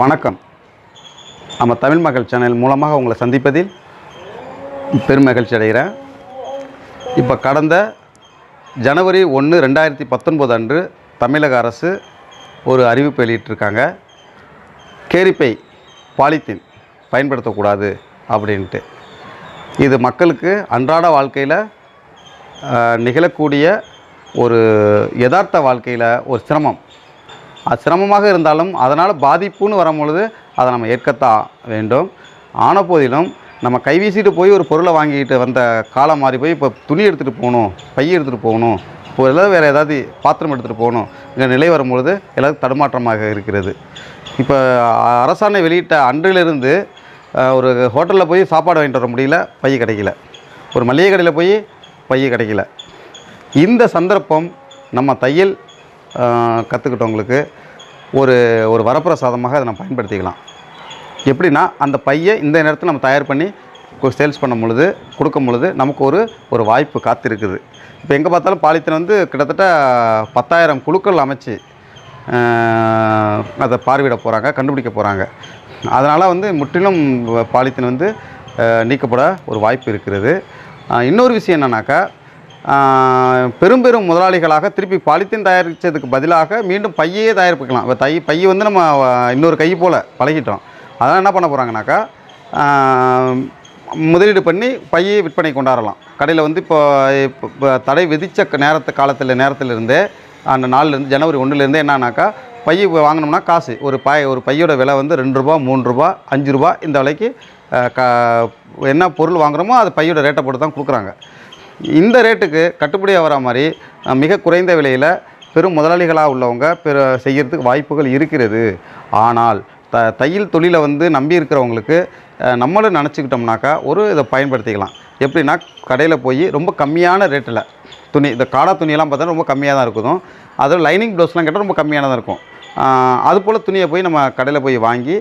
வணக்கம். நம்ம தமிழ் மகள் சேனல் மூலமாக உங்களை சந்திப்பதில் பெருமகிழ்ச்சி அடைகிறேன். இப்போ கடந்த ஜனவரி ஒன்று ரெண்டாயிரத்தி பத்தொன்பது அன்று தமிழக அரசு ஒரு அறிவிப்பு வெளியிட்டிருக்காங்க. கேரிப்பை பாலித்தீன் பயன்படுத்தக்கூடாது அப்படின்ட்டு. இது மக்களுக்கு அன்றாட வாழ்க்கையில் நிகழக்கூடிய ஒரு யதார்த்த வாழ்க்கையில் ஒரு சிரமம். சிரமமாக இருந்தாலும் அதனால் பாதிப்புன்னு வரும்பொழுது அதை நம்ம ஏற்கத்தான் வேண்டும். ஆன போதிலும் நம்ம கைவீசிட்டு போய் ஒரு பொருளை வாங்கிட்டு வந்த காலம் மாறி போய் இப்போ துணி எடுத்துகிட்டு போகணும் பை எடுத்துகிட்டு போகணும் இப்போ ஏதாவது வேறு ஏதாவது பாத்திரம் எடுத்துகிட்டு போகணும் இந்த நிலை வரும்பொழுது எல்லாத்துக்கும் தடுமாற்றமாக இருக்கிறது. இப்போ அரசாணை வெளியிட்ட அன்றிலிருந்து ஒரு ஹோட்டலில் போய் சாப்பாடு வாங்கிட்டு வர முடியல பை கிடைக்கல. ஒரு மளிகை கடையில் போய் பை கிடைக்கல. இந்த சந்தர்ப்பம் நம்ம தையல் கற்றுக்கிட்டவங்களுக்கு ஒரு ஒரு வரப்பிரசாதமாக அதை நம்ம பயன்படுத்திக்கலாம். எப்படின்னா அந்த பையை இந்த நேரத்தில் நம்ம தயார் பண்ணி சேல்ஸ் பண்ணும் பொழுது கொடுக்கும் பொழுது நமக்கு ஒரு ஒரு வாய்ப்பு காத்திருக்குது. இப்போ எங்கே பார்த்தாலும் பாலித்தீன் வந்து கிட்டத்தட்ட பத்தாயிரம் குழுக்கள் அமைச்சு அதை பார்வையிட போகிறாங்க கண்டுபிடிக்க போகிறாங்க அதனால் வந்து முற்றிலும் பாலித்தீன் வந்து நீக்கப்பட ஒரு வாய்ப்பு இருக்கிறது. இன்னொரு விஷயம் என்னன்னாக்கா பெரும் பெரும் முதலாளிகளாக திருப்பி பாலித்தீன் தயாரித்ததுக்கு பதிலாக மீண்டும் பையே தயாரிப்புக்கலாம். இப்போ தை பை வந்து நம்ம இன்னொரு கை போல் பழகிட்டோம். அதெல்லாம் என்ன பண்ண போகிறாங்கனாக்கா முதலீடு பண்ணி பையை விற்பனை கொண்டாடலாம். கடையில் வந்து இப்போ இப்போ தடை விதித்த நேரத்து காலத்தில் நேரத்திலிருந்தே அந்த நாள்லேருந்து ஜனவரி ஒன்றுலேருந்தே என்னன்னாக்கா பை வாங்கினோம்னா காசு. ஒரு பாய் ஒரு பையோட விலை வந்து ரெண்டு ரூபா மூணு ரூபா அஞ்சு ரூபா இந்த விலைக்கு க என்ன பொருள் வாங்குகிறோமோ அது பையோட ரேட்டை போட்டு தான் கொடுக்குறாங்க. இந்த ரேட்டுக்கு கட்டுப்படியாக வர மாதிரி மிக குறைந்த விலையில் பெரும் முதலாளிகளாக உள்ளவங்க பெரு செய்கிறதுக்கு வாய்ப்புகள் இருக்கிறது. ஆனால் த தையல் தொழிலை வந்து நம்பி இருக்கிறவங்களுக்கு நம்மளும் நினச்சிக்கிட்டோம்னாக்கா ஒரு இதை பயன்படுத்திக்கலாம். எப்படின்னா கடையில் போய் ரொம்ப கம்மியான ரேட்டில் துணி இந்த காடா துணியெல்லாம் பார்த்தா ரொம்ப கம்மியாக தான் இருக்கும். அதுவும் லைனிங் ப்ளவுஸ்லாம் கேட்டால் ரொம்ப கம்மியாக தான் இருக்கும் அதுபோல் துணியை போய் நம்ம கடையில் போய் வாங்கி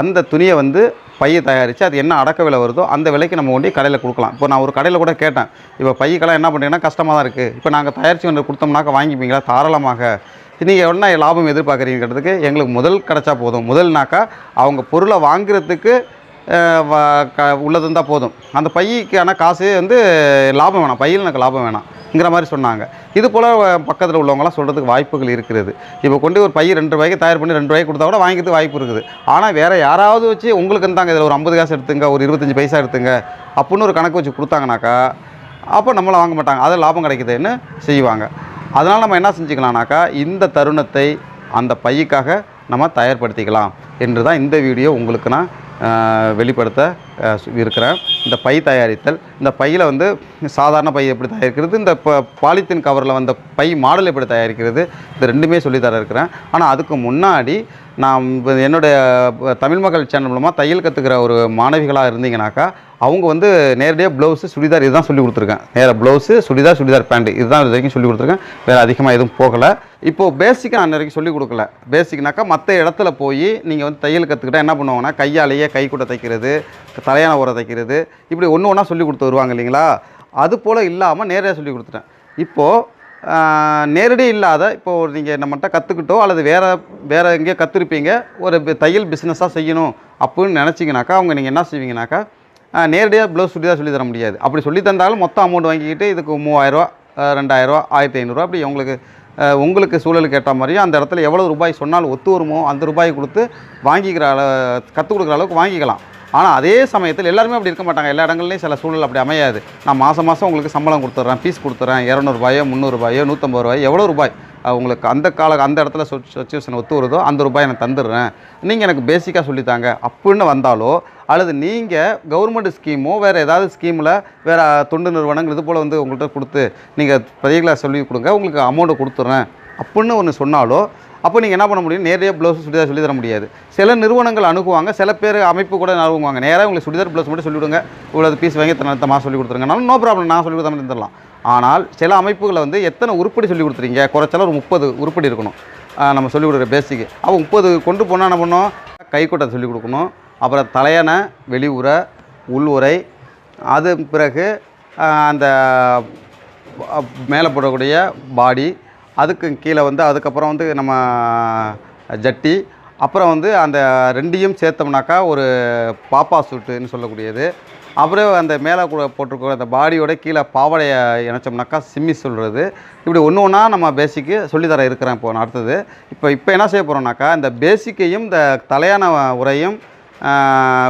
அந்த துணியை வந்து பையை தயாரித்து அது என்ன அடக்க விலை வருதோ அந்த விலைக்கு நம்ம கொண்டு கடையில் கொடுக்கலாம். இப்போ நான் ஒரு கடையில் கூட கேட்டேன். இப்போ பையக்கெல்லாம் என்ன பண்ணுறீங்கன்னா கஷ்டமாக தான் இருக்குது. இப்போ நாங்கள் தயாரித்து வந்து கொடுத்தோம்னாக்கா வாங்கிப்பீங்களா? தாராளமாக. நீங்கள் என்ன லாபம் எதிர்பார்க்குறீங்கிறதுக்கு எங்களுக்கு முதல் கிடச்சா போதும். முதல்னாக்கா அவங்க பொருளை வாங்குறதுக்கு உள்ளது இருந்தால் போதும். அந்த பைக்கான காசு வந்து லாபம் வேணாம். பையில் எனக்கு லாபம் வேணாம்ங்கிற மாதிரி சொன்னாங்க. இது போல் பக்கத்தில் உள்ளவங்களாம் சொல்கிறதுக்கு வாய்ப்புகள் இருக்கிறது இப்போ கொண்டு ஒரு பை ரெண்டு ரூபாய்க்கு தயார் பண்ணி ரெண்டு ரூபாய்க்கு கொடுத்தா கூட வாங்கிட்டு வாய்ப்பு இருக்குது. ஆனால் வேறு யாராவது வச்சு உங்களுக்கு இருந்தாங்க இதில் ஒரு ஐம்பது காசு எடுத்துங்க ஒரு இருபத்தஞ்சி பைசா எடுத்துங்க. அப்படின்னு ஒரு கணக்கு வச்சு கொடுத்தாங்கனாக்கா அப்போ நம்மளை வாங்க மாட்டாங்க. அது லாபம் கிடைக்குதுன்னு செய்வாங்க. அதனால் நம்ம என்ன செஞ்சுக்கலாம்னாக்கா இந்த தருணத்தை அந்த பையக்காக நம்ம தயார்படுத்திக்கலாம். என்று தான் இந்த வீடியோ உங்களுக்கு நான் வெளிப்படுத்த இருக்கிறேன். இந்த பை தயாரித்தல் இந்த பையில் வந்து சாதாரண பை எப்படி தயாரிக்கிறது இந்த ப பாலித்தீன் கவரில் வந்த பை மாடல் எப்படி தயாரிக்கிறது இது ரெண்டுமே சொல்லித்தர இருக்கிறேன். ஆனால் அதுக்கு முன்னாடி நான் என்னுடைய தமிழ் மக்கள் சேனல் மூலமாக தையல் கற்றுக்கிற ஒரு மாணவிகளாக இருந்தீங்கனாக்கா அவங்க வந்து நேரடியாக ப்ளவுஸு சுடிதார் இதுதான் சொல்லி கொடுத்துருக்கேன். நேராக ப்ளவுஸு சுடிதார் சுடிதார் பேண்ட் இதுதான் இது வரைக்கும் சொல்லி கொடுத்துருக்கேன். வேறு அதிகமாக எதுவும் போகலை. இப்போது பேசிக்காக நான் வரைக்கும் சொல்லி கொடுக்கல. பேசிக்னாக்கா மற்ற இடத்துல போய் நீங்கள் வந்து தையல் கற்றுக்கிட்டா என்ன பண்ணுவாங்கன்னா கையாலேயே கைக்கூட தைக்கிறது தலையான உரை தைக்கிறது இப்படி ஒன்று ஒன்றா சொல்லி கொடுத்து வருவாங்க இல்லைங்களா? அது போல் இல்லாமல் நேரடியாக சொல்லி கொடுத்துட்டேன். இப்போது நேரடியாக நேரடி இல்லாத இப்போது ஒரு நீங்கள் நம்மகிட்ட கற்றுக்கிட்டோ அல்லது வேறு வேறு எங்கேயோ கற்றுருப்பீங்க ஒரு தையல் பிஸ்னஸாக செய்யணும் அப்படின்னு நினச்சிங்கனாக்கா அவங்க நீங்கள் என்ன செய்வீங்கனாக்கா நேரடியாக ப்ளவுஸ் சுடிதார் சொல்லி தர முடியாது. அப்படி சொல்லி தந்தாலும் மொத்தம் அமௌண்ட் வாங்கிக்கிட்டு இதுக்கு மூவாயிரரூவா ரெண்டாயிரரூவா ஆயிரத்தி ஐநூறுரூவா அப்படி உங்களுக்கு உங்களுக்கு சூழலுக்கு ஏற்ற மாதிரியும் அந்த இடத்துல எவ்வளோ ரூபாய் சொன்னாலும் ஒத்து வருமோ அந்த ரூபாய் கொடுத்து வாங்கிக்கிற அள கற்றுக் கொடுக்குற அளவுக்கு வாங்கிக்கலாம். ஆனால் அதே சமயத்தில் எல்லாருமே அப்படி இருக்க மாட்டாங்க. எல்லா இடங்கள்லையும் சில சூழல் அப்படி அமையாது. நான் மாதம் மாதம் உங்களுக்கு சம்பளம் கொடுத்துட்றேன் ஃபீஸ் கொடுத்துட்றேன் இரநூறுபாயோ முந்நூறுபாயோ நூற்றம்பது ரூபாயோ எவ்வளோ ரூபாய் உங்களுக்கு அந்த கால அந்த இடத்துல சுச்சுவேஷன் ஒத்து வருதோ அந்த ரூபாய் எனக்கு தந்துடுறேன். நீங்கள் எனக்கு பேசிக்காக சொல்லித்தாங்க. அப்படின்னு வந்தாலோ அல்லது நீங்கள் கவர்மெண்ட் ஸ்கீமோ வேறு ஏதாவது ஸ்கீமில் வேறு தொண்டு நிறுவனங்கள் இது போல் வந்து உங்கள்கிட்ட கொடுத்து நீங்கள் பதிகளாக சொல்லி கொடுங்க உங்களுக்கு அமௌண்ட்டை கொடுத்துட்றேன் அப்படின்னு ஒன்று சொன்னாலோ அப்போ நீங்கள் என்ன பண்ண முடியும்? நேரடியாக ப்ளவுஸ் சுடிதார் சொல்லி தர முடியாது. சில நிறுவனங்கள் அணுகுவாங்க சில பேர் அமைப்பு கூட அணுகுவாங்க. நேராக உங்களுக்கு சுடிதார் ப்ளவுஸ் மட்டும் சொல்லிவிடுங்க. இவ்வளோ பீஸ் வாங்கி தன சொல்லி கொடுத்துருங்கனாலும் நோ ப்ராப்ளம் நான் சொல்லி கொடுத்தாமல் தரலாம் ஆனால் சில அமைப்புகளை வந்து எத்தனை உருப்படி சொல்லி கொடுத்துறீங்க குறைச்சாலும் ஒரு முப்பது உருப்படி இருக்கணும். நம்ம சொல்லிக் கொடுக்குற பேசிக்கு அப்போ முப்பது கொண்டு போனால் என்ன பண்ணோம்? கைக்கொட்டை சொல்லிக் கொடுக்கணும். அப்புறம் தலையணை வெளி உரை உள் உரை அது பிறகு அந்த மேலே போடக்கூடிய பாடி அதுக்கு கீழே வந்து அதுக்கப்புறம் வந்து நம்ம ஜட்டி. அப்புறம் வந்து அந்த ரெண்டையும் சேர்த்தோம்னாக்கா ஒரு பாப்பா சூட்டுன்னு சொல்லக்கூடியது. அப்புறம் அந்த மேலே கூட போட்டிருக்கிற அந்த பாடியோட கீழே பாவாடையை இணைச்சோம்னாக்கா சிம்மி சொல்கிறது இப்படி ஒன்று ஒன்றா நம்ம பேசிக்கு சொல்லித்தர இருக்கிறேன் இப்போ அடுத்தது. இப்போ இப்போ என்ன செய்ய போகிறோம்னாக்கா இந்த பேசிக்கையும் இந்த தலையான உரையும்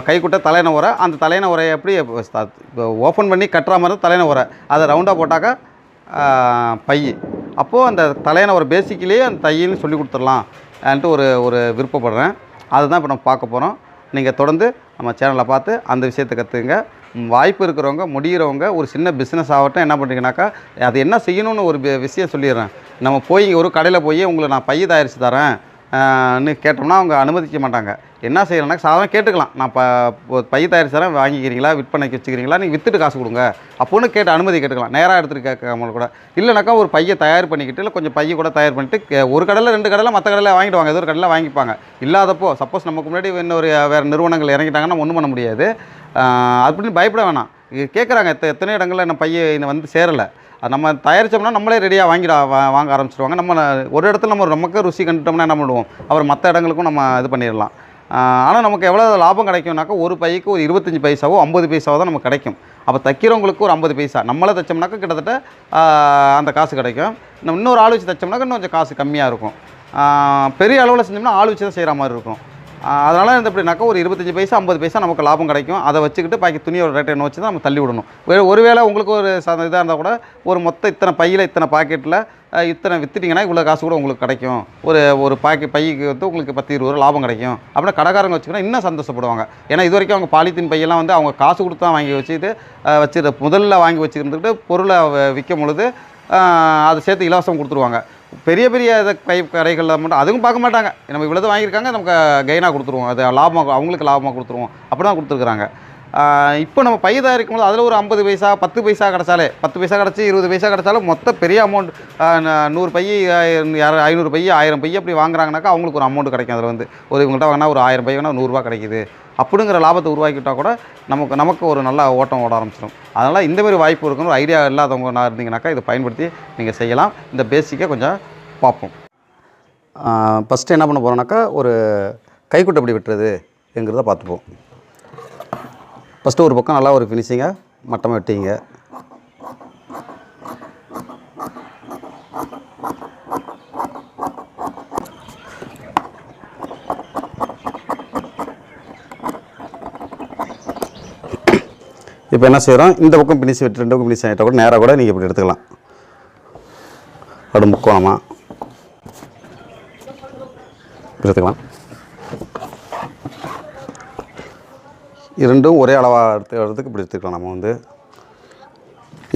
கைக்குட்ட தலையண உரை. அந்த தலையண உரையை எப்படி இப்போ ஓப்பன் பண்ணி கட்டுற மாதிரி தான் தலையண உரை. அதை ரவுண்டாக போட்டாக்கா பைய பை. அப்போது அந்த தலையண ஒரு பேசிக்கிலேயே அந்த தையல்னு சொல்லி கொடுத்துடலாம்ன்ட்டு ஒரு ஒரு விருப்பப்படுறேன். அதுதான் இப்போ நம்ம பார்க்க போகிறோம் நீங்கள் தொடர்ந்து நம்ம சேனலை பார்த்து அந்த விஷயத்தை கற்றுக்குங்க வாய்ப்பு இருக்கிறவங்க முடிகிறவங்க ஒரு சின்ன பிஸ்னஸ் ஆகட்டும் என்ன பண்ணுறீங்கனாக்கா அது என்ன செய்யணும்னு ஒரு விஷயம் சொல்லிடுறேன். நம்ம போய் ஒரு கடையில் போய் உங்களை நான் பைய தயாரித்து தரேன். கேட்டோம்னா அவங்க அனுமதிக்க மாட்டாங்க. என்ன செய்யணும்னா சாதாரண கேட்டுக்கலாம். நான் ப பை தயாரிச்சு வாங்கிக்கிறீங்களா விற்பனைக்கு வச்சுக்கிறீங்களா நீங்கள் விற்றுட்டு காசு கொடுங்க. அப்போன்னு கேட்டு அனுமதி கேட்டுக்கலாம். நேராக எடுத்துகிட்டு கேட்காம கூட. இல்லைனாக்கா ஒரு பையை தயார் பண்ணிக்கிட்டு இல்லை கொஞ்சம் பையை கூட தயார் பண்ணிட்டு கே- ஒரு கடையில் ரெண்டு கடையில் மற்ற கடையில் வாங்கிடுவாங்க. ஏதோ ஒரு கடையில் வாங்கிப்பாங்க. இல்லாதப்போ சப்போஸ் நமக்கு முன்னாடி இன்னொரு வேறு நிறுவனங்கள் இறங்கிட்டாங்கன்னா ஒன்றும் பண்ண முடியாது. அப்படின்னு பயப்பட வேணாம். கேட்குறாங்க எத்தனை இடங்களில் என்ன பையன் வந்து சேரலை. அது நம்ம தயாரித்தோம்னா நம்மளே ரெடியாக வாங்கிட வாங்க ஆரம்பிச்சிருவாங்க. நம்ம ஒரு இடத்துல நம்ம நமக்கு ருசி கண்டுட்டோம்னா என்ன பண்ணுவோம்? அப்புறம் மற்ற இடங்களுக்கும் நம்ம இது பண்ணிடலாம். ஆனால் நமக்கு எவ்வளோ லாபம் கிடைக்கும்னாக்கா ஒரு பைக்கு ஒரு இருபத்தஞ்சி பைசாவோ ஐம்பது பைசாவோ தான் நமக்கு கிடைக்கும். அப்போ தைக்கிறவங்களுக்கு ஒரு ஐம்பது பைசா. நம்மளே தைச்சோம்னாக்கா கிட்டத்தட்ட அந்த காசு கிடைக்கும். நம்ம இன்னொரு ஆள் வச்சு தைச்சோம்னாக்கா இன்னும் கொஞ்சம் காசு கம்மியாக இருக்கும். பெரிய அளவில் செஞ்சோம்னா ஆள் வச்சு தான் செய்கிற மாதிரி இருக்கும். அதனால் இந்த எப்படினாக்கா ஒரு இருபத்தஞ்சி பைசா ஐம்பது பைசா நமக்கு லாபம் கிடைக்கும். அதை வச்சுக்கிட்டு பாக்கி துணியோட ரேட்டை என்ன வச்சு தான் நம்ம தள்ளி விடணும். ஒருவேளை உங்களுக்கு ஒரு இதாக இருந்தால் கூட ஒரு மொத்த இத்தனை பையில் இத்தனை பாக்கெட்டில் இத்தனை விற்றுட்டிங்கன்னா இவ்வளோ காசு கூட உங்களுக்கு கிடைக்கும். ஒரு ஒரு பாக்கெட் பைக்கு வந்து உங்களுக்கு பத்து இருபது ரூபா லாபம் கிடைக்கும். அப்படின்னா கடைக்காரங்க வச்சுக்கணும் இன்னும் சந்தோஷப்படுவாங்க. ஏன்னா இது வரைக்கும் அவங்க பாலித்தீன் பையெல்லாம் வந்து அவங்க காசு கொடுத்து தான் வாங்கி வச்சுட்டு வச்சுட்டு முதல்ல வாங்கி வச்சுருந்துக்கிட்டு பொருளை விற்கும் பொழுது அதை சேர்த்து இலவசம் கொடுத்துருவாங்க. பெரிய பெரிய இதை கை கடைகளில் மட்டும் அதுவும் பார்க்க மாட்டாங்க. நம்ம இவ்வளோ வாங்கியிருக்காங்க நமக்கு கெயினாக கொடுத்துருவோம். அது லாபமாக அவங்களுக்கு லாபமாக கொடுத்துருவோம். அப்படி தான் கொடுத்துருக்குறாங்க. இப்போ நம்ம பையதாக இருக்கும்போது போது அதில் ஒரு ஐம்பது பைசா பத்து பைசா கிடச்சாலே பத்து பைசா கிடச்சி இருபது பைசா கிடச்சாலும் மொத்த பெரிய அமௌண்ட் நூறு பைய ஐநூறு பைய ஆயிரம் பைய அப்படி வாங்குறாங்கனாக்கா அவங்களுக்கு ஒரு அமௌண்ட் கிடைக்கும் அதில் வந்து. ஒரு இவங்கள்ட்ட வாங்கினா ஒரு ஆயிரம் பை வேணா நூறுரூவா கிடைக்குது. அப்படிங்கிற லாபத்தை உருவாக்கிட்டால் கூட நமக்கு நமக்கு ஒரு நல்ல ஓட்டம் ஓட ஆரம்பிச்சிடும் அதனால் இந்த மாதிரி வாய்ப்பு இருக்குன்னு ஒரு ஐடியா இல்லாதவங்க நான் இருந்தீங்கனாக்கா இதை பயன்படுத்தி நீங்கள் செய்யலாம். இந்த பேசிக்கை கொஞ்சம் பார்ப்போம். ஃபஸ்ட்டு என்ன பண்ண போகிறோம்னாக்கா ஒரு கைக்குட்டை எப்படி வெட்டுறதுங்கிறத பார்த்துப்போம். ஃபஸ்ட்டு ஒரு பக்கம் நல்லா ஒரு ஃபினிஷிங்காக மட்டமாக வெட்டிங்க. இப்போ என்ன செய்கிறோம் இந்த பக்கம் பினிஷ் வெட்டி ரெண்டு பக்கம் பினிஷ் ஆகிட்டா கூட நேராக கூட நீங்கள் இப்படி எடுத்துக்கலாம். அப்படி முக்கோணமாக எடுத்துக்கலாம். இரண்டும் ஒரே அளவாக எடுத்து எடுத்துக்கு இப்படி எடுத்துக்கலாம். நம்ம வந்து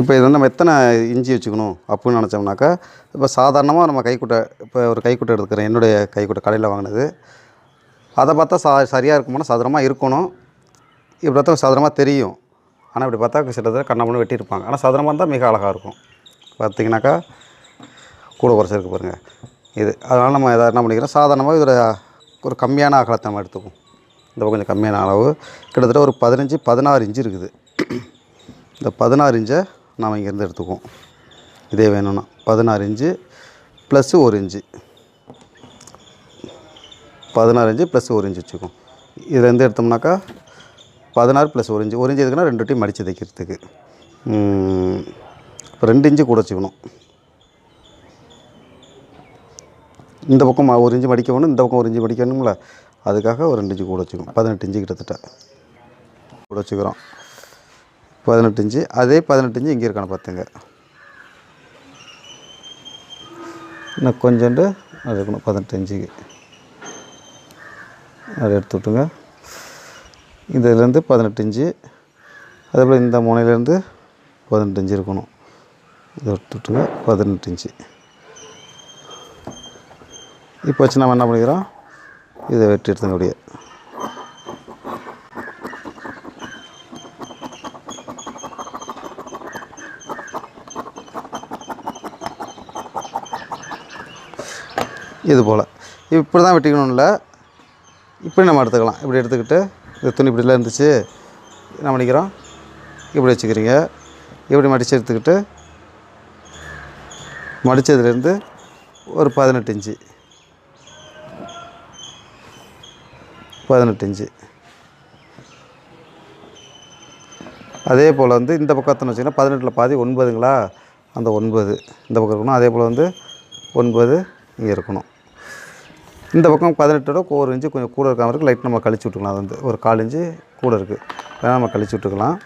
இப்போ இது வந்து நம்ம எத்தனை இஞ்சி வச்சுக்கணும் அப்படின்னு நினச்சோம்னாக்கா இப்போ சாதாரணமாக நம்ம கைக்குட்டை இப்போ ஒரு கைக்குட்டை எடுத்துக்கிறேன். என்னுடைய கைக்குட்டை கடையில் வாங்கினது. அதை பார்த்தா சா சரியாக இருக்குமானா சாதாரணமாக இருக்கணும். இப்படி பார்த்தா சாதாரணமாக தெரியும். ஆனால் இப்படி பார்த்தா சிலத்தில் கண்ணாமண்ணு வெட்டியிருப்பாங்க. ஆனால் சாதாரணமாக இருந்தால் மிக அழகாக இருக்கும். பார்த்திங்கனாக்கா கூட குறைச்சி இருக்கு பாருங்கள் இது. அதனால் நம்ம எதாவது என்ன பண்ணிக்கிறோம்? சாதாரணமாக இதோட ஒரு கம்மியான அகலத்தை நம்ம எடுத்துக்குவோம். இந்த பக்கம் கொஞ்சம் கம்மியான அளவு. கிட்டத்தட்ட ஒரு பதினஞ்சு பதினாறு இன்ச்சு இருக்குது. இந்த பதினாறு இன்ச்சை நாம் இங்கேருந்து எடுத்துக்குவோம். இதே வேணும்னா பதினாறு இன்ச்சு ப்ளஸ்ஸு ஒரு இன்ச்சு. பதினாறு இன்ச்சு ப்ளஸ் ஒரு இன்ச்சு வச்சுக்கோம் இதுலேருந்து எடுத்தோம்னாக்கா பதினாறு ப்ளஸ் ஒரு இன்ச்சு. ஒரு இன்ச்சு எதுக்குன்னா ரெண்டு டீம் மடித்து தைக்கிறதுக்கு. இப்போ ரெண்டு இன்ச்சு கூட வச்சுக்கணும். இந்த பக்கம் ஒரு இன்ச்சு மடிக்கணும் இந்த பக்கம் ஒரு இன்ச்சு மடிக்கணும்ல அதுக்காக ஒரு ரெண்டு இஞ்சி கூட வச்சுக்கணும். பதினெட்டு இஞ்சி கிட்டத்தட்ட. கூட வச்சுக்கிறோம். பதினெட்டு இஞ்சி அதே பதினெட்டு இன்ச்சு இங்கே இருக்கான்னு பார்த்துங்க இன்னும் கொஞ்சோண்டு அது இருக்கணும். பதினெட்டு இஞ்சிக்கு அதை எடுத்து விட்டுங்க. இதுலேருந்து பதினெட்டு இஞ்சி அதே போல் இந்த முனையிலேருந்து பதினெட்டு இஞ்சி இருக்கணும். இதை எடுத்து விட்டுங்க. பதினெட்டு இஞ்சி இப்போ வச்சு நம்ம என்ன பண்ணிக்கிறோம்? இதை வெட்டி எடுத்துங்க அப்படியே. இது போல். இப்படி தான் வெட்டிக்கணும்ல. இப்படி நம்ம எடுத்துக்கலாம். இப்படி எடுத்துக்கிட்டு இந்த துணி இப்படிலாம் இருந்துச்சு. என்ன பண்ணிக்கிறோம்? இப்படி வச்சுக்கிறீங்க. இப்படி மடித்து எடுத்துக்கிட்டு மடித்ததுலேருந்து ஒரு பதினெட்டு இன்ச்சு. பதினெட்டு அதே போல் வந்து இந்த பக்கத்தில் வச்சிங்கன்னா பதினெட்டில் பாதி ஒன்பதுங்களா? அந்த ஒன்பது. இந்த பக்கம் இருக்கணும். அதே போல் வந்து ஒன்பது இங்கே இருக்கணும். இந்த பக்கம் பதினெட்டோட ஒரு இன்ச்சு கொஞ்சம் கூட இருக்காமல் இருக்குது லைட் நம்ம கழிச்சு விட்டுக்கலாம். அது வந்து ஒரு கால் இன்ச்சு கூட இருக்குது வேணால் நம்ம கழிச்சு விட்டுக்கலாம்.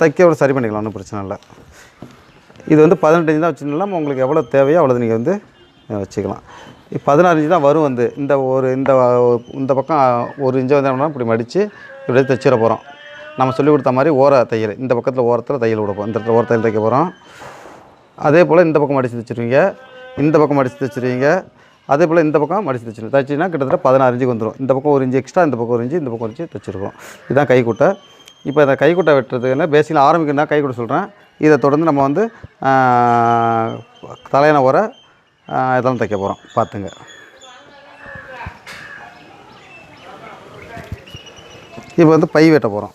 தைக்க சரி பண்ணிக்கலாம்? ஒன்றும் பிரச்சனை இல்லை. இது வந்து பதினெட்டு இன்ச்சு தான் வச்சுருந்தாலும் உங்களுக்கு எவ்வளோ தேவையோ அவ்வளோது நீங்கள் வந்து வச்சுக்கலாம். பதினாறு இன்ச்சு தான் வரும் வந்து. இந்த ஒரு இந்த இந்த பக்கம் ஒரு இன்ச்சு வந்து என்ன இப்படி மடித்து இப்படியே தைச்சிட போகிறோம் நம்ம சொல்லிக் கொடுத்த மாதிரி ஓர தையல். இந்த பக்கத்தில் ஓரத்தில் தையல் விட இந்த இடத்துல ஓர தையல் தைக்க போகிறோம் அதே போல் இந்த பக்கம் மடித்து தைச்சிருவீங்க. இந்த பக்கம் மடித்து தைச்சிருவீங்க. அதே போல் இந்த பக்கம் மடித்து தைச்சிருவீங்க. தைச்சிங்கன்னா கிட்டத்தட்ட பதினாறு இன்ச்சுக்கு வந்துடும் இந்த பக்கம் ஒரு இன்ச்சு எக்ஸ்ட்ரா இந்த பக்கம் ஒரு இன்ச்சு இந்த பக்கம் ஒரு இன்ச்சு தைச்சிருக்கோம் இதுதான் கைக்குட்டை. இப்போ இந்த கைக்குட்டை வெட்டுறதுக்கு பேசிக்கில் ஆரம்பிக்கணும்னா கைக்குட்டை சொல்கிறேன் இதை தொடர்ந்து நம்ம வந்து தலையான உரை இதெல்லாம் தைக்க போகிறோம் பார்த்துங்க. இப்போ வந்து பை வெட்ட போகிறோம்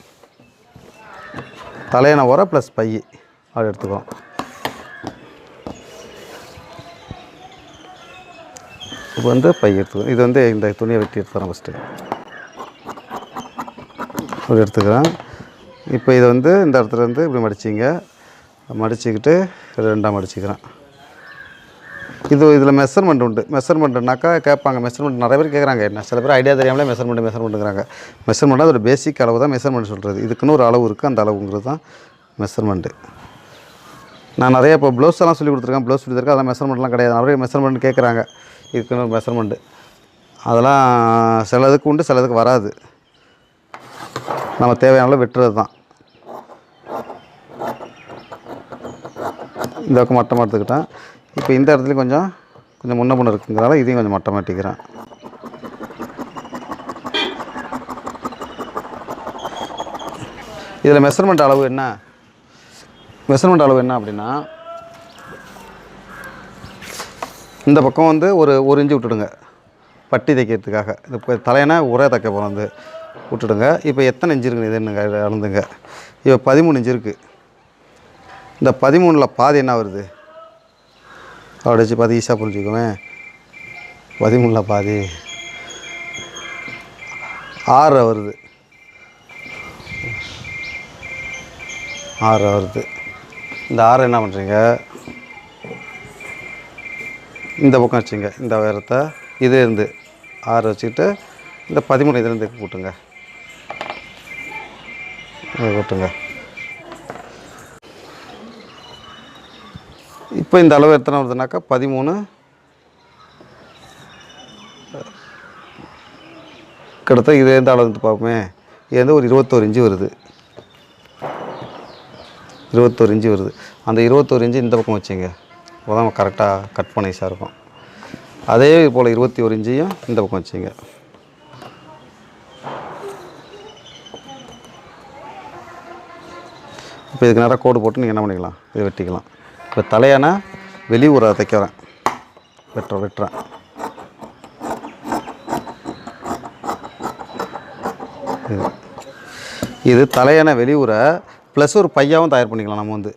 தலையணை உரம் ப்ளஸ் பை. அப்படி எடுத்துக்கிறோம். இப்போ வந்து பை எடுத்துக்கிறோம். இது வந்து இந்த துணியை வெட்டி எடுத்துக்கிறோம் ஃபஸ்ட்டு அப்படி எடுத்துக்கிறேன். இப்போ இதை வந்து இந்த இடத்துல இருந்து இப்படி மடிச்சிங்க. மடிச்சுக்கிட்டு ரெண்டாக மடிச்சுக்கிறேன். இது இதில் மெஷர்மெண்ட் உண்டு. மெஷர்மெண்ட்னாக்கா கேட்பாங்க மெஷர்மெண்ட் நிறைய பேர் கேட்குறாங்க என்ன? சில பேர் ஐடியா தெரியாமலே மெஷர்மெண்ட் மெஷர்மெண்ட்டுங்கிறாங்க மெஷர்மெண்ட் அதோட பேசிக் அளவு தான் மெஷர்மெண்ட் சொல்கிறது இதுக்குன்னு ஒரு அளவு இருக்குது அந்த அளவுங்கிறது தான் மெஷர்மெண்ட்டு நான் நிறைய இப்போ ப்ளவுஸ் எல்லாம் சொல்லி கொடுத்துருக்கேன். ப்ளவுஸ் சொல்லி அதெல்லாம் மெஷர்மெண்ட்லாம் கிடையாது. நிறைய மெஷர்மெண்ட் கேட்குறாங்க. இதுக்குன்னு மெஷர்மெண்ட்டு அதெல்லாம் சிலதுக்கு உண்டு சிலதுக்கு வராது. நம்ம தேவையான அளவு வெட்டுறது தான். இந்த பக்கம் மட்டமாக எடுத்துக்கிட்டேன். இப்போ இந்த இடத்துலையும் கொஞ்சம் கொஞ்சம் முன்ன பொண்ணு இருக்குங்கிறதால இதையும் கொஞ்சம் மட்டமாக வெட்டிக்கிறேன் இதில் மெஷர்மெண்ட் அளவு என்ன? மெஷர்மெண்ட் அளவு என்ன அப்படின்னா இந்த பக்கம் வந்து ஒரு ஒரு இன்ச்சு விட்டுடுங்க. பட்டி தைக்கிறதுக்காக. இது தலையனா ஒரே உரை தைக்க போகிறோம் வந்து. விட்டுடுங்க. இப்போ எத்தனை இன்ச்சு இருக்குது இது அளந்துங்க. இப்போ பதிமூணு இன்ச்சு இருக்குது இந்த பதிமூணில் பாதி என்ன வருது? அப்படி வச்சு பார்த்து ஈஸியாக புரிஞ்சுக்குவேன் பதிமூணில் பாதி ஆறு வருது. ஆறு வருது. இந்த ஆறு என்ன பண்ணுறீங்க இந்த பக்கம் வச்சுங்க. இந்த உயரத்தை. இது இருந்து ஆறு வச்சுக்கிட்டு இந்த பதிமூணு இதுலேருந்து கூட்டுங்க கூட்டுங்க இப்போ இந்த அளவு எத்தனை வருதுனாக்கா? பதிமூணு. கிட்டத்தட்ட இது எந்த அளவு வந்து பார்ப்போமே. இது வந்து ஒரு இருபத்தோரு இன்ச்சு வருது. இருபத்தோரு இன்ச்சு வருது. அந்த இருபத்தோரு இன்ச்சு இந்த பக்கம் வச்சுங்க. அப்போ தான் கரெக்டாக கட் பண்ண ஈஸியாக இருக்கும். அதே போல் இருபத்தி ஒரு இன்ச்சையும் இந்த பக்கம் வச்சுங்க. இப்போ இதுக்கு நேராக கோடு போட்டு நீங்கள் என்ன பண்ணிக்கலாம்? இது வெட்டிக்கலாம். இப்போ தலையானா வெளி தைக்கிறேன் வெட்டுறேன் வெட்டுறேன். இது. இது தலையான வெளியூரை ப்ளஸ் ஒரு பையாவும் தயார் பண்ணிக்கலாம் நம்ம வந்து.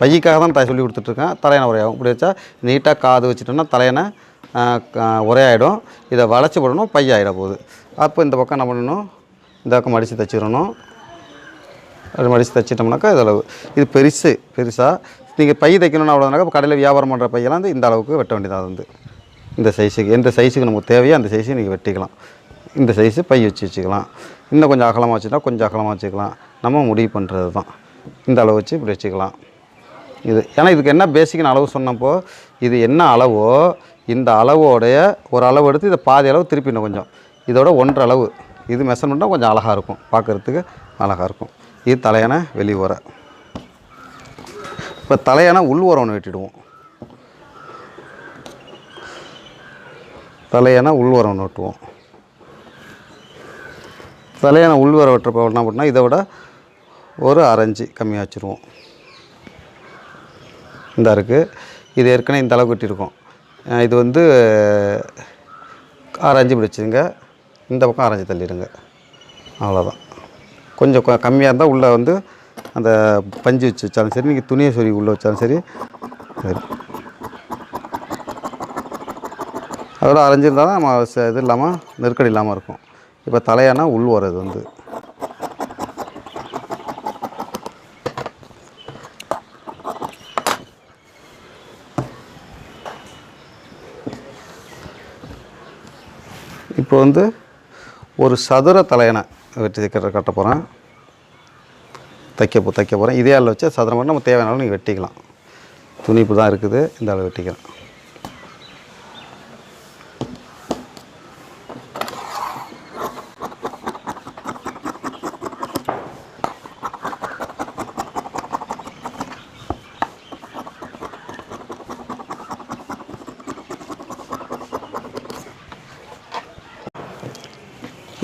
பையக்காக தான் தயார் சொல்லி கொடுத்துட்ருக்கேன். தலையான உரையாகும் இப்படி வச்சா நீட்டாக காது வச்சுட்டோம்னா தலையான உரையாயிடும். இதை வளைச்சி போடணும் பையாயிட போகுது. அப்போ இந்த பக்கம் என்ன பண்ணணும்? இந்த பக்கம் மடித்து தைச்சிடணும். அது மடித்து தைச்சிட்டோம்னாக்கா இதில் இது பெருசு பெருசாக நீங்கள் பை தைக்கணும்னு அவ்வளோனாக்கா இப்போ கடையில் வியாபாரம் பண்ணுற பையெல்லாம் வந்து இந்த அளவுக்கு வெட்ட வேண்டியதாக வந்து இந்த சைஸுக்கு எந்த சைஸுக்கு நமக்கு தேவையோ அந்த சைஸுக்கு நீங்கள் வெட்டிக்கலாம். இந்த சைஸு பை வச்சு வச்சுக்கலாம். இன்னும் கொஞ்சம் அகலமாக வச்சுட்டா கொஞ்சம் அகலமாக வச்சுக்கலாம். நம்ம முடிவு பண்ணுறது தான். இந்த அளவு வச்சு இப்படி வச்சுக்கலாம். இது ஏன்னா இதுக்கு என்ன பேசிக்னு அளவு சொன்னப்போ இது என்ன அளவோ இந்த அளவோடைய ஒரு அளவு எடுத்து இதை பாதி அளவு திருப்பிடணும் கொஞ்சம். இதோட ஒன்றரை அளவு. இது மெஷர்மெண்ட்டாக கொஞ்சம் அழகாக இருக்கும். பார்க்குறதுக்கு அழகாக இருக்கும். இது தலையான வெளி உரை இப்போ தலையானா உள் உரம் ஒன்று வெட்டிடுவோம். தலையான உள் உரம் ஒன்று வெட்டுவோம். தலையான உள் உரம் வெட்டுறப்ப என்ன பண்ணால் இதை விட ஒரு அரைஞ்சி கம்மியாக வச்சுருவோம். இந்த இருக்குது இது ஏற்கனவே இந்த அளவு வெட்டியிருக்கோம். இது வந்து அரைஞ்சி பிடிச்சிருங்க. இந்த பக்கம் அரைஞ்சி தள்ளிடுங்க. அவ்வளோதான் கொஞ்சம் கம்மியாக இருந்தால் உள்ளே வந்து அந்த பஞ்சு வச்சு வச்சாலும் சரி நீங்கள் துணியை சொல்லி உள்ளே வச்சாலும் சரி. சரி. அதோட அரைஞ்சிருந்தால் தான் நம்ம ச- இது இல்லாமல் நெருக்கடி இல்லாமல் இருக்கும். இப்போ தலையானா உள் வர்றது வந்து. இப்போ வந்து ஒரு சதுர தலையணை வெட்டி கட்ட போகிறேன் தைக்க போ தைக்க போகிறேன் இதே அளவு வச்சு சதுரம் பண்ணி நம்ம தேவையான அளவு நீங்கள் வெட்டிக்கலாம். துணி இப்போ தான் இருக்குது. இந்த அளவு வெட்டிக்கலாம்.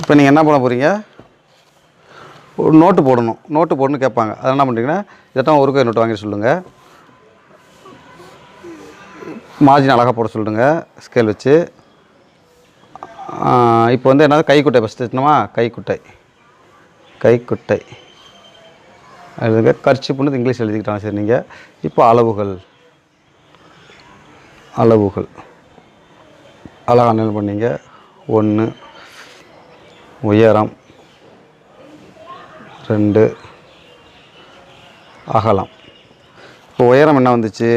இப்போ நீங்கள் என்ன பண்ண போகிறீங்க ஒரு நோட்டு போடணும். நோட்டு போடணும்னு கேட்பாங்க. அதை என்ன பண்ணுறீங்கன்னா இதைத்தான் ஒரு கை நோட்டு வாங்கி சொல்லுங்கள் மார்ஜின் அழகாக போட சொல்லுங்க. ஸ்கேல் வச்சு. இப்போ வந்து என்னது? கைக்குட்டை ஃபஸ்ட்டு வச்சுனோமா கைக்குட்டை. கைக்குட்டை. எழுதுங்க. கரிச்சு பண்ணது இங்கிலீஷ் எழுதிக்கிட்டாங்க சரி நீங்கள் இப்போ அளவுகள். அளவுகள். அழகாக பண்ணீங்க. ஒன்று உயரம். ரெண்டு. அகலம். இப்போ உயரம் என்ன வந்துச்சு?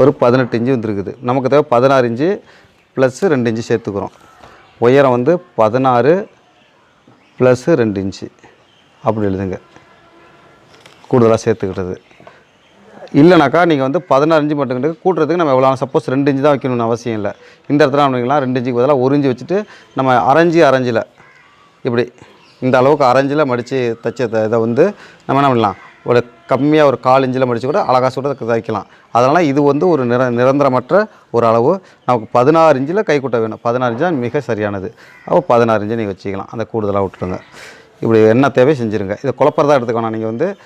ஒரு பதினெட்டு இன்ச்சு வந்துருக்குது. நமக்கு தேவை பதினாறு இன்ச்சு ப்ளஸ்ஸு ரெண்டு இன்ச்சு சேர்த்துக்கிறோம். உயரம் வந்து பதினாறு ப்ளஸ்ஸு ரெண்டு இன்ச்சு. அப்படி எழுதுங்க. கூடுதலாக சேர்த்துக்கிட்டது இல்லைனாக்கா நீங்கள் வந்து பதினாறு இன்ச்சு மட்டும்கிட்ட கூட்டுறதுக்கு நம்ம எவ்வளோ சப்போஸ் ரெண்டு இன்ச்சு தான் வைக்கணும்னு அவசியம் இல்லை. இந்த இடத்துல அப்படிங்களா ரெண்டு இன்ச்சுக்கு பதிலாக ஒரு இன்ச்சு வச்சுட்டு நம்ம அரைஞ்சி அரைஞ்சில். இப்படி இந்த அளவுக்கு அரைஞ்சில் மடித்து தைச்ச த- இதை வந்து நம்ம என்ன பண்ணலாம்? ஒரு கம்மியாக ஒரு கால் இஞ்சில் மடித்து கூட அழகாக சுட தைக்கலாம். அதனால் இது வந்து ஒரு நிர நிரந்தரமற்ற ஒரு அளவு. நமக்கு பதினாறு இன்ஞ்சில் கை கூட்ட வேணும். பதினாறு இன்ச்சு தான் மிக சரியானது. அப்போ பதினாறு இன்ச்சு நீங்கள் வச்சுக்கலாம். அந்த கூடுதலாக விட்டுருங்க இப்படி என்ன தேவை செஞ்சுருங்க. இதை குழப்பறதா எடுத்துக்கணும் நீங்கள் வந்து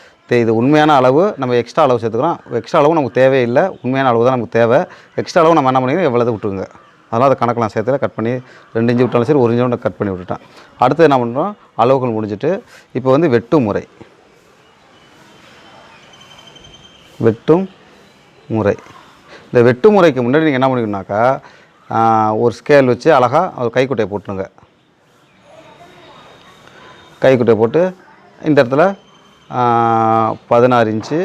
இது உண்மையான அளவு நம்ம எக்ஸ்ட்ரா அளவு சேர்த்துக்கிறோம். எக்ஸ்ட்ரா அளவு நமக்கு தேவையில்லை. உண்மையான அளவு தான் நமக்கு தேவை. எக்ஸ்ட்ரா அளவு நம்ம என்ன பண்ணிக்கணும் எவ்வளோ விட்டுருங்க. அதனால் அதை கணக்கெலாம் சேர்த்துல கட் பண்ணி ரெண்டு இஞ்சி விட்டாலும் சரி ஒரு இஞ்சி ஒன்று கட் பண்ணி விட்டுட்டேன். அடுத்து என்ன பண்ணுறோம்? அளவுகள் முடிஞ்சிட்டு இப்போ வந்து வெட்டும் முறை. வெட்டும் முறை. இந்த வெட்டு முறைக்கு முன்னாடி நீங்கள் என்ன பண்ணிக்கணும்னாக்கா ஒரு ஸ்கேல் வச்சு அழகாக ஒரு கைக்குட்டையை போட்டுருங்க. கைக்குட்டையை போட்டு இந்த இடத்துல பதினாறு இன்ச்சு.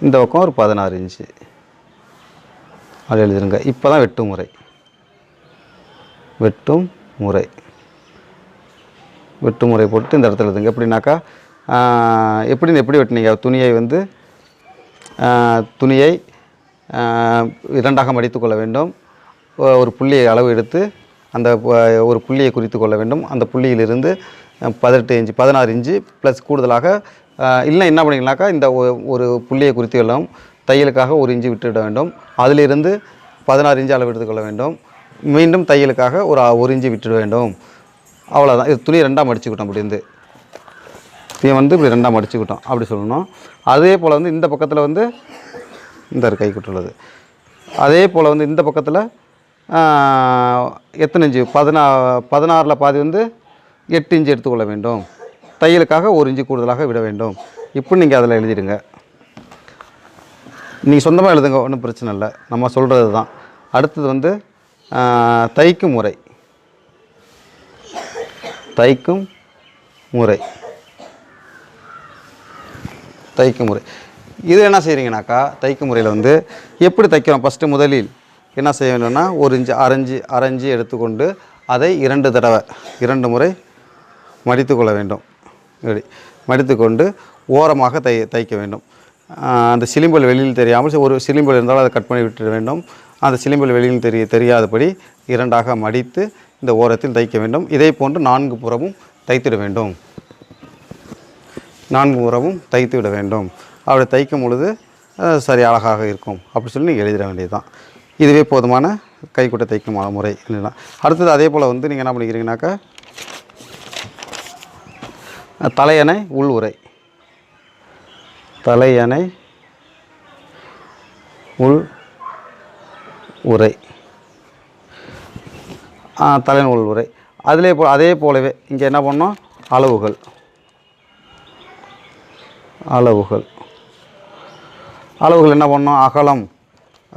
இந்த பக்கம் ஒரு பதினாறு இன்ச்சு. அது எழுதிருங்க. இப்போ தான் வெட்டும் முறை. வெட்டும் முறை. வெட்டு முறை போட்டு இந்த இடத்துல எழுதுங்க. எப்படின்னாக்கா எப்படின்னு எப்படி வெட்டினீங்க? துணியை வந்து துணியை இரண்டாக மடித்து கொள்ள வேண்டும். ஒரு புள்ளியை அளவு எடுத்து அந்த ஒரு புள்ளியை குறித்து கொள்ள வேண்டும். அந்த புள்ளியிலிருந்து பதினெட்டு இன்ச்சு பதினாறு இன்ச்சு ப்ளஸ் கூடுதலாக இல்லை என்ன பண்ணிங்கனாக்கா இந்த ஒரு புள்ளியை குறித்து கொள்ளும் தையலுக்காக ஒரு இன்ச்சு விட்டுவிட வேண்டும். அதிலிருந்து பதினாறு இன்ச்சு அளவு எடுத்துக்கொள்ள வேண்டும். மீண்டும் தையலுக்காக ஒரு ஒரு இன்ச்சு விட்டுட வேண்டும். அவ்வளோதான் இது துணி ரெண்டாக மடிச்சுக்கிட்டோம் அப்படி இருந்து வந்து இப்படி ரெண்டாக மடிச்சுக்கிட்டோம் அப்படி சொல்லணும். அதே போல் வந்து இந்த பக்கத்தில் வந்து இந்த கை குட்டுள்ளது அதே போல் வந்து இந்த பக்கத்தில் எத்தனை இன்ச்சு? பதினா பதினாறில் பாதி வந்து எட்டு இன்ச்சு எடுத்துக்கொள்ள வேண்டும். தையலுக்காக ஒரு இன்ச்சு கூடுதலாக விட வேண்டும். இப்போ நீங்கள் அதில் எழுதிடுங்க. நீங்கள் சொந்தமாக எழுதுங்க ஒன்றும் பிரச்சனை இல்லை. நம்ம சொல்கிறது தான். அடுத்தது வந்து தைக்கும் முறை. தைக்கும் முறை. தைக்கும் முறை. இது என்ன செய்கிறீங்கனாக்கா தைக்கும் முறையில் வந்து எப்படி தைக்கிறோம்? ஃபஸ்ட்டு முதலில் என்ன செய்ய வேண்டும்னா ஒரு இன்ச்சு அரைஞ்சி அரைஞ்சி எடுத்துக்கொண்டு அதை இரண்டு தடவை இரண்டு முறை மடித்து கொள்ள வேண்டும். இப்படி மடித்துக்கொண்டு ஓரமாக தை தைக்க வேண்டும். அந்த சிலிம்பல் வெளியில் தெரியாமல் ஒரு சிலிம்பல் இருந்தாலும் அதை கட் பண்ணி விட்டுட வேண்டும். அந்த சிலிம்பல் வெளியில் தெரிய தெரியாதபடி இரண்டாக மடித்து இந்த ஓரத்தில் தைக்க வேண்டும். இதே போன்று நான்கு புறமும் தைத்திட வேண்டும். நான்கு புறமும் தைத்து விட வேண்டும். அப்படி தைக்கும் பொழுது சரி அழகாக இருக்கும். அப்படி சொல்லி நீங்கள் எழுதிட வேண்டியதுதான். இதுவே போதுமான கைக்குட்டை தைக்கும் முறை. இல்லைன்னா அடுத்தது அதே போல் வந்து நீங்கள் என்ன பண்ணிக்கிறீங்கனாக்கா தலையணை உள் உரை தலையணை உள் உரை தலையணை உள் உரை அதிலே போ அதே போலவே இங்கே என்ன பண்ணோம் அளவுகள். அளவுகள். அளவுகள் என்ன பண்ணோம் அகலம்.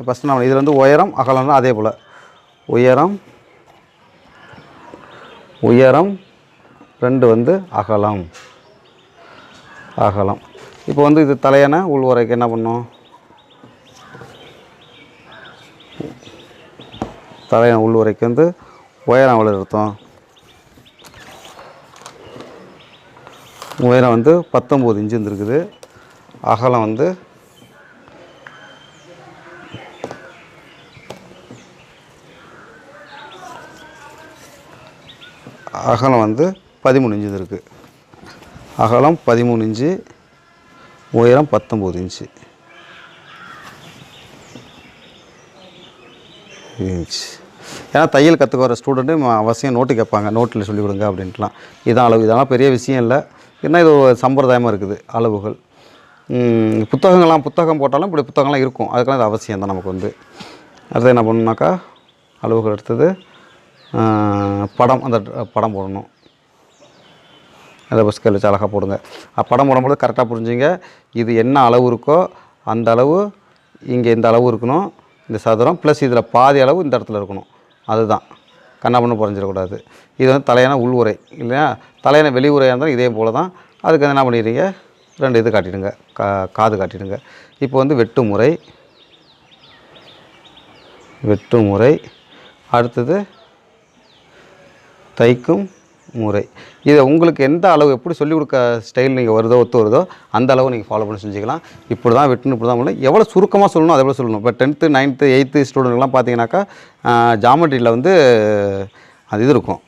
ஃபஸ்ட் நம்ம இதில் வந்து உயரம் அகலம்னா அதே போல். உயரம் உயரம் ரெண்டு வந்து அகலம். அகலம். இப்போ வந்து இது தலையான உள்வரைக்கு என்ன பண்ணும்? தலையான உள்வரைக்கு வந்து உயரம் எவ்வளோ எடுத்தோம் உயரம் வந்து பத்தொம்போது இன்ச்சு இருந்திருக்குது. அகலம் வந்து அகலம் வந்து பதிமூணு இன்ச்சு இருக்குது அகலம் பதிமூணு இன்ச்சு உயரம் பத்தொம்போது இன்ச்சு ஏன்னா தையல் கற்றுக்க வர ஸ்டூடெண்ட்டு அவசியம் நோட்டு கேட்பாங்க. நோட்டில் சொல்லிக் கொடுங்க அப்படின்ட்டுலாம். இதான் அளவு. இதெல்லாம் பெரிய விஷயம் இல்லை. ஏன்னா இது ஒரு சம்பிரதாயமாக இருக்குது. அளவுகள். புத்தகங்கள்லாம் புத்தகம் போட்டாலும் இப்படி புத்தகம்லாம் இருக்கும். அதுக்கெல்லாம் இது அவசியம் தான் நமக்கு வந்து. அடுத்து என்ன பண்ணணும்னாக்கா அளவுகள் எடுத்தது படம். அந்த படம் போடணும். அதை ஸ்கேல் வச்சு அழகாக போடுங்க. படம் போடும்போது கரெக்டாக புரிஞ்சுங்க. இது என்ன அளவு இருக்கோ அந்த அளவு இங்கே இந்த அளவு இருக்கணும் இந்த சதுரம் ப்ளஸ் இதில் பாதி அளவு இந்த இடத்துல இருக்கணும். அதுதான். கண்ணா பண்ணு புரிஞ்சிடக்கூடாது. இது வந்து தலையான உள் உரை இல்லையா? தலையான வெளி உரையாக இருந்தாலும் இதே போல் தான் அதுக்கு வந்து என்ன பண்ணிடுறீங்க? ரெண்டு இது காட்டிடுங்க. கா காது காட்டிடுங்க. இப்போ வந்து வெட்டு முறை. வெட்டு முறை. அடுத்தது தைக்கும் முறை. இதை உங்களுக்கு எந்த அளவு எப்படி சொல்லிக் கொடுக்க ஸ்டைல் நீங்கள் வருதோ ஒத்து வருதோ அந்த அளவு நீங்கள் ஃபாலோ பண்ணி செஞ்சுக்கலாம். இப்படி தான் வெட்டணும் இப்படி தான் பண்ணணும். எவ்வளோ சுருக்கமாக சொல்லணும் அதை எவ்வளோ சொல்லணும். இப்போ டென்த்து நைன்த்து எயித்து ஸ்டூடெண்ட்லாம் பார்த்தீங்கன்னாக்கா ஜாமெட்ரியில் வந்து அது இது இருக்கும்.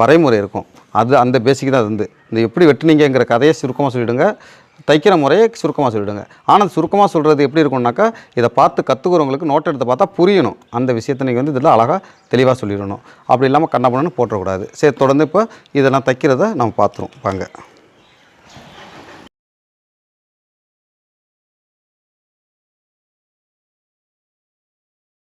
வரைமுறை இருக்கும். அது அந்த பேசிக் தான் அது வந்து. இந்த எப்படி வெட்டுனீங்கங்கிற கதையை சுருக்கமாக சொல்லிவிடுங்க தைக்கிற முறையை சுருக்கமாக சொல்லிவிடுங்க ஆனால் சுருக்கமாக சொல்கிறது எப்படி இருக்கும்னாக்கா இதை பார்த்து கற்றுக்கிறவங்களுக்கு நோட் எடுத்து பார்த்தா புரியணும். அந்த விஷயத்தை நீங்கள் வந்து இதில் அழகாக தெளிவாக சொல்லிடணும். அப்படி இல்லாமல் கண்ணா பண்ணு சரி தொடர்ந்து இப்போ இதெல்லாம் தைக்கிறத நம்ம பார்த்துருவோம். வாங்க.